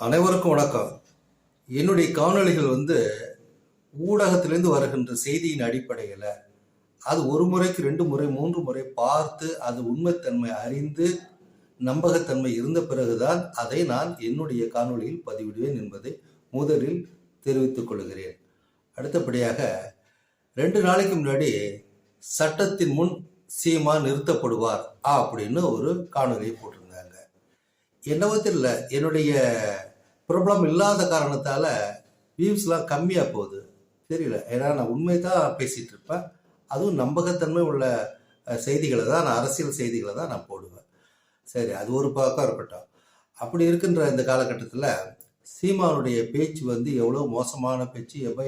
அனைவருக்கும் வணக்கம். என்னுடைய காணொளிகள் வந்து ஊடகத்திலிருந்து வருகின்ற செய்தியின் அடிப்படையில் அது ஒரு முறைக்கு ரெண்டு முறை மூன்று முறை பார்த்து அது உண்மைத்தன்மை அறிந்து நம்பகத்தன்மை இருந்த பிறகுதான் அதை நான் என்னுடைய காணொளியில் பதிவிடுவேன் என்பதை முதலில் தெரிவித்துக் கொள்கிறேன். அடுத்தபடியாக ரெண்டு நாளைக்கு முன்னாடி சட்டத்தின் முன் சீமா நிறுத்தப்படுவார் அப்படின்னு ஒரு காணொலியை போட்டிருந்தாங்க என்னவோ தெரியல. என்னுடைய ப்ராப்ளம் இல்லாத காரணத்தால் வியூஸ்லாம் கம்மியாக போகுது. தெரியல. ஏன்னா நான் உண்மை தான் பேசிகிட்டு இருப்பேன். அதுவும் நம்பகத்தன்மை உள்ள செய்திகளை தான் நான் அரசியல் செய்திகளை தான் நான் போடுவேன். சரி அது ஒரு பக்கம் இருக்கட்டும். அப்படி இருக்கின்ற இந்த காலகட்டத்தில் சீமானுடைய பேச்சு வந்து எவ்வளோ மோசமான பேச்சு எப்ப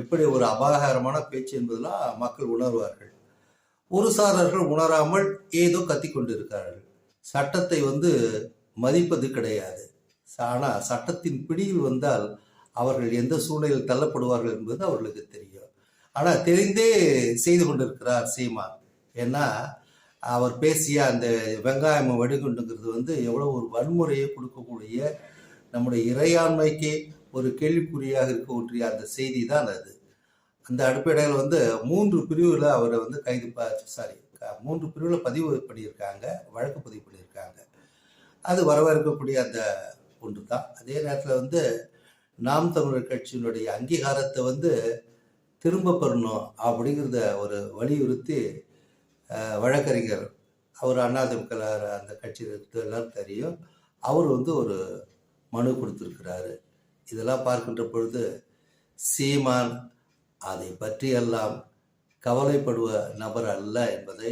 எப்படி ஒரு அபாயகரமான பேச்சு என்பதெல்லாம் மக்கள் உணர்வார்கள். ஒரு சாரர்கள் உணராமல் ஏதோ கத்திக் கொண்டிருக்கிறார்கள் சட்டத்தை வந்து மதிப்பது கிடையாது. ஆனால் சட்டத்தின் பிடியில் வந்தால் அவர்கள் எந்த சூழ்நிலையில் தள்ளப்படுவார்கள் என்பது அவர்களுக்கு தெரியும். ஆனால் தெரிந்தே செய்து கொண்டிருக்கிறார் சீமான். ஏன்னா அவர் பேசிய அந்த வெங்காயம் வடிகுண்டுங்கிறது வந்து எவ்வளோ ஒரு வன்முறையை கொடுக்கக்கூடிய நம்முடைய இறையாண்மைக்கு ஒரு கேள்விக்குறியாக இருக்கக்கூடிய அந்த செய்தி தான் அது. அந்த அடிப்படையில் வந்து மூன்று பிரிவில் அவரை வந்து கைது சாரி மூன்று பிரிவில் பதிவு பண்ணியிருக்காங்க வழக்கு பதிவு பண்ணியிருக்காங்க. அது வரவேற்கக்கூடிய அந்த ஒன்று தான் அதே நேரத்தில் வந்து நாம் தமிழர் கட்சியினுடைய அங்கீகாரத்தை வந்து திரும்ப பெறணும் அப்படிங்கிறத ஒரு வலியுறுத்தி வழக்கறிஞர் அவர் அண்ணாதிமுக அந்த கட்சியில் எல்லாரும் தெரியும். அவர் வந்து ஒரு மனு கொடுத்துருக்கிறாரு. இதெல்லாம் பார்க்கின்ற பொழுது சீமான் அதை பற்றியெல்லாம் கவலைப்படுவ நபர் அல்ல என்பதை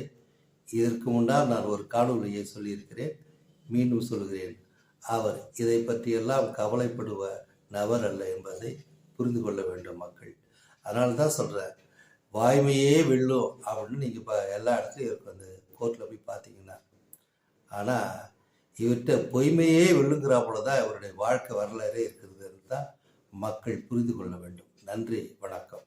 இதற்கு முன்னால் நான் ஒரு காணொலியை சொல்லியிருக்கிறேன். மீண்டும் சொல்கிறேன் அவர் இதை பற்றியெல்லாம் கவலைப்படுவ நபர் அல்ல என்பதை புரிந்து கொள்ள வேண்டும் மக்கள். அதனால தான் சொல்கிறேன் வாய்மையே வெல்லும் அப்படின்னு நீங்கள் இப்போ எல்லா இடத்துலையும் இருக்கும் அந்த கோர்ட்டில் போய் பார்த்தீங்கன்னா. ஆனால் இவர்கிட்ட பொய்மையே வெல்லுங்கிறாப்புல தான் இவருடைய வாழ்க்கை வரலாறே இருக்கிறது தான் மக்கள் புரிந்து கொள்ள வேண்டும். நன்றி வணக்கம்.